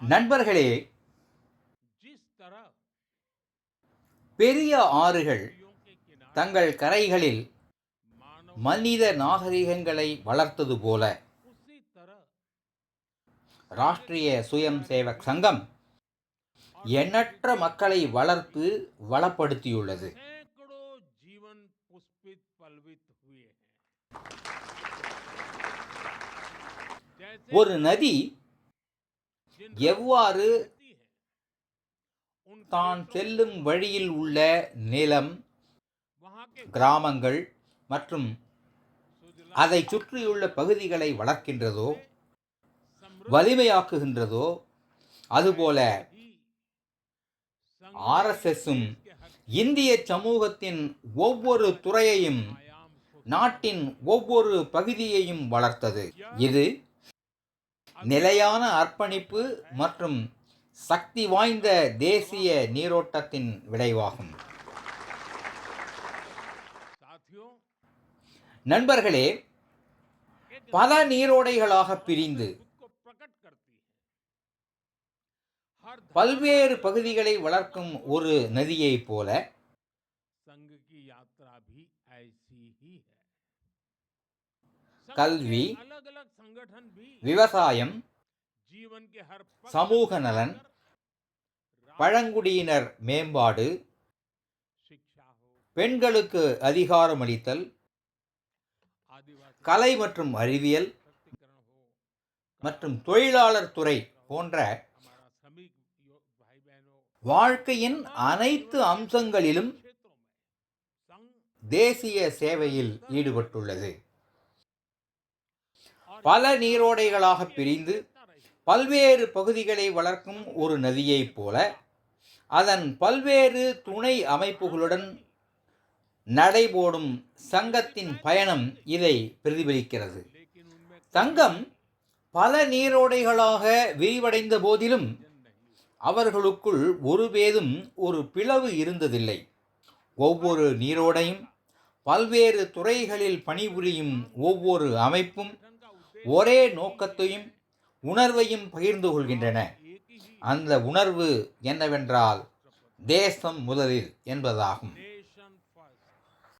நண்பர்களே பெரிய ஆறுகள் தங்கள் கரைகளில் மனித நாகரிகங்களை வளர்த்தது போல. ராஷ்டிரிய சுயம் சேவக் சங்கம் எண்ணற்ற மக்களை வளர்த்து வளப்படுத்தியுள்ளது. ஒரு நதி எவ்வாறு தான் செல்லும் வழியில் உள்ள நிலம் கிராமங்கள் மற்றும் அதை சுற்றியுள்ள பகுதிகளை வளர்க்கின்றதோ வலிமையாக்குகின்றதோ அதுபோல ஆர்எஸ்எஸும் இந்திய சமூகத்தின் ஒவ்வொரு துறையையும் நாட்டின் ஒவ்வொரு பகுதியையும் வளர்த்தது. இது நிலையான அர்ப்பணிப்பு மற்றும் சக்தி வாய்ந்த தேசிய நீரோட்டத்தின் விளைவாகும். நண்பர்களே பல நீரோடைகளாக பிரிந்து பல்வேறு பகுதிகளை வளர்க்கும் ஒரு நதியை போல கல்வி விவசாயம் சமூக நலன் பழங்குடியினர் மேம்பாடு பெண்களுக்கு அதிகாரமளித்தல் கலை மற்றும் அறிவியல் மற்றும் தொழிலாளர் துறை போன்ற வாழ்க்கையின் அனைத்து அம்சங்களிலும் தேசிய சேவையில் ஈடுபட்டுள்ளது. பல நீரோடைகளாக பிரிந்து பல்வேறு பகுதிகளை வளர்க்கும் ஒரு நதியைப் போல அதன் பல்வேறு துணை அமைப்புகளுடன் நடைபோடும் சங்கத்தின் பயணம் இதை பிரதிபலிக்கிறது. சங்கம் பல நீரோடைகளாக விரிவடைந்த போதிலும் அவர்களுக்குள் ஒரு பேதும் ஒரு பிளவு இருந்ததில்லை. ஒவ்வொரு நீரோடையும் பல்வேறு துறைகளில் பணிபுரியும் ஒவ்வொரு அமைப்பும் ஒரே நோக்கத்தையும் உணர்வையும் பகிர்ந்து கொள்கின்றன. அந்த உணர்வு என்னவென்றால் தேசம் முதலில் என்பதாகும்.